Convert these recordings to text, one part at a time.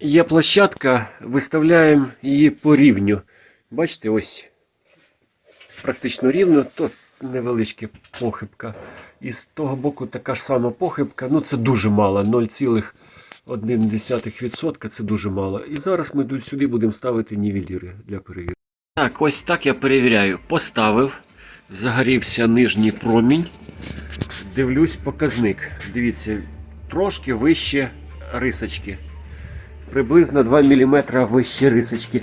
Є площадка, виставляємо її по рівню. Бачите, ось практично рівно, то невеличка похибка. І з того боку така ж сама похибка. Ну це дуже мало, 0,1% це дуже мало. І зараз ми сюди будемо ставити нівеліри для перевірки. Так, ось так я перевіряю. Поставив, загорівся нижній промінь. Дивлюсь показник. Дивіться, трошки вище рисочки. Приблизно 2 мм вище рисочки.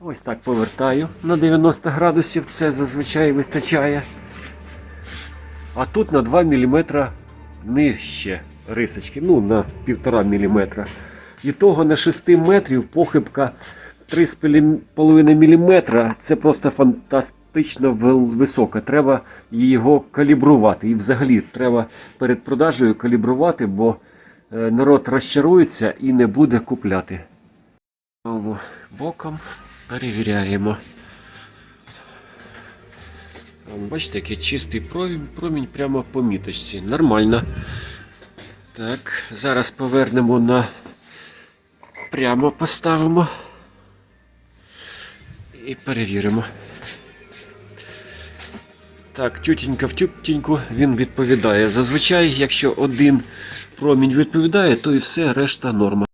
Ось так повертаю на 90 градусів, це зазвичай вистачає. А тут на 2 мм нижче рисочки, ну на 1,5 мм. І того на 6 метрів похибка 3,5 мм. Це просто фантастично висока. Треба його калібрувати. І взагалі треба перед продажею калібрувати, бо народ розчарується і не буде купляти. Знову боком перевіряємо. Бачите, який чистий промінь, промінь прямо по міточці. Нормально. Так, зараз повернемо на прямо поставимо і перевіримо. Так, тютінька в тютіньку він відповідає. Зазвичай, якщо один промінь відповідає, то і все, решта норма.